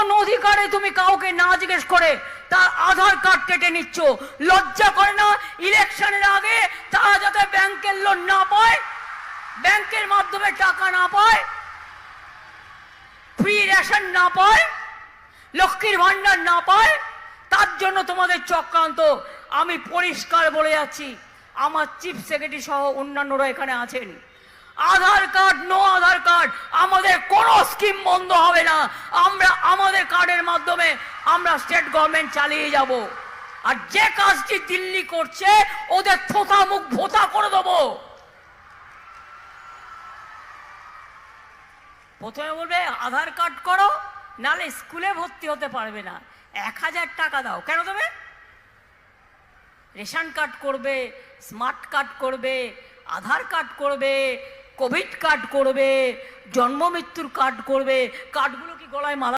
কোন অধিকারে তুমি কাউকে না জিজ্ঞেস করে তার আধার কার্ড কেটে নিচ্ছ। লজ্জা করে না, ইলেকশনের আগে তারা যাতে ব্যাংকের লোন না পায়, ব্যাংকের মাধ্যমে টাকা না পায় ফ্রি রেশন না পায়, লক্ষ্মীর ভান্ডার না পায়, তার জন্য তোমাদের চক্রান্ত। আমি পরিষ্কার বলে যাচ্ছি, আমার চিফ সেক্রেটারি সহ অন্যান্যরা এখানে আছেন। Aadhaar card no Aadhaar card আমাদের কোনো স্কিম বন্ধ হবে না। আমরা আমাদের কার্ডের মাধ্যমে আমরা স্টেট গভর্নমেন্ট চালিয়ে যাব। আর যে কাজটি দিল্লি করছে, ওদের থোতা মুখ ভোতা করে দেবো। প্রথমে বলবে, আধার কার্ড করো, নালে স্কুলে ভর্তি হতে পারবে না। এক হাজার টাকা দাও। কেন দেবে? রেশন কার্ড করবে, স্মার্ট কার্ড করবে, আধার কার্ড করবে কোভিড কার্ড করবে জন্ম মৃত্যুর কার্ড করবে কার্ডগুলো কি গলায় মালা